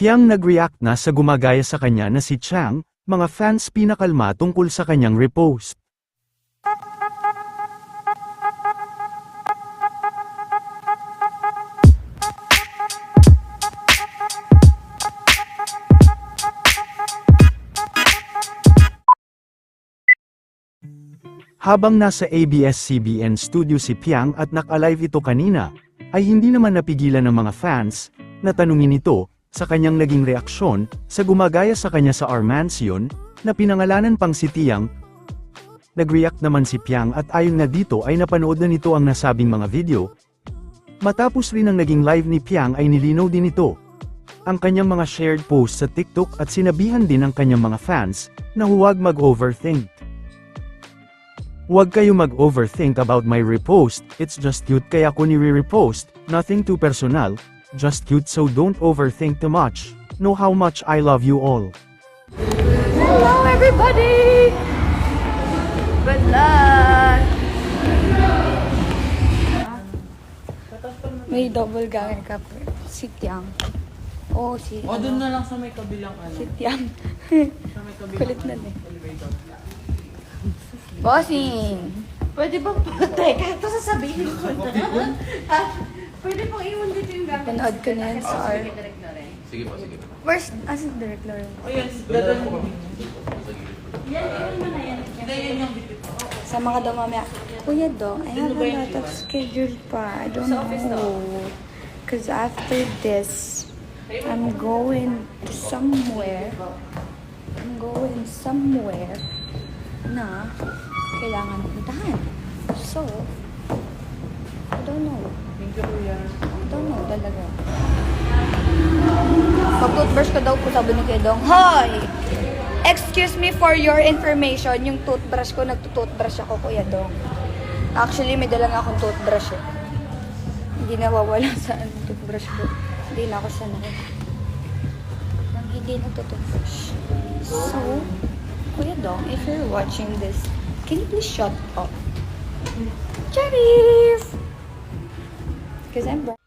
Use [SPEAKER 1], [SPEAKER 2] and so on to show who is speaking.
[SPEAKER 1] Piang nag-react na sa gumagaya sa kanya na si Chang, mga fans pinakalma tungkol sa kanyang repost. Habang nasa ABS-CBN studio si Piang at naka-live ito kanina, ay hindi naman napigilan ng mga fans, na tanungin ito, sa kanyang naging reaksyon, sa gumagaya sa kanya sa R Mansion, na pinangalanan pang si Tiang. Nag-react naman si Piang at ayon na dito ay napanood na nito ang nasabing mga video. Matapos rin ang naging live ni Piang ay nilinaw din ito. Ang kanyang mga shared posts sa TikTok at sinabihan din ng kanyang mga fans, na huwag mag-overthink. Huwag kayo mag-overthink about my repost, it's just cute kaya ko nire-repost, nothing too personal, just cute so don't overthink too much. Know how much I love you all.
[SPEAKER 2] Hello, everybody! Good luck! May double ganger ka po. Si Tiang. Oo, oh, si...
[SPEAKER 3] O, doon na lang sa may kabilang ano.
[SPEAKER 2] Si Tiang.
[SPEAKER 3] Sa may kabilang
[SPEAKER 2] Kulit na eh. Bossing!
[SPEAKER 4] Pwede bang patay? Kahit sasabihin ko na. Pwede pang iwan dito yung gamit.
[SPEAKER 2] Panood ko na yan sa R.
[SPEAKER 5] Sige po, sige po.
[SPEAKER 2] Where's... Asan direct Lauren?
[SPEAKER 3] O yan, dadalhin mo.
[SPEAKER 4] Yan, iwan mo na yan.
[SPEAKER 3] Hindi, yan yung bibit.
[SPEAKER 2] Sa mga daw mamaya, Kuya Dong, I have a lot of schedule pa. I don't know. Because after this, I'm going to somewhere. I'm going somewhere na kailangan puntahan. So, I don't know.
[SPEAKER 3] Kuya.
[SPEAKER 2] I don't know talaga. Pag-toothbrush ko daw po sabi ni Kuya Dong, Hoy! Excuse me for your information, yung toothbrush ko, nagtutoothbrush ako, Kuya Dong. Actually, may dala nga akong toothbrush eh. Hindi nawawala sa toothbrush ko. Hindi na ako sanay. Nang hindi nagtutoothbrush. So, Kuya Dong, if you're watching this, can you please shut up? Cherries! because I'm.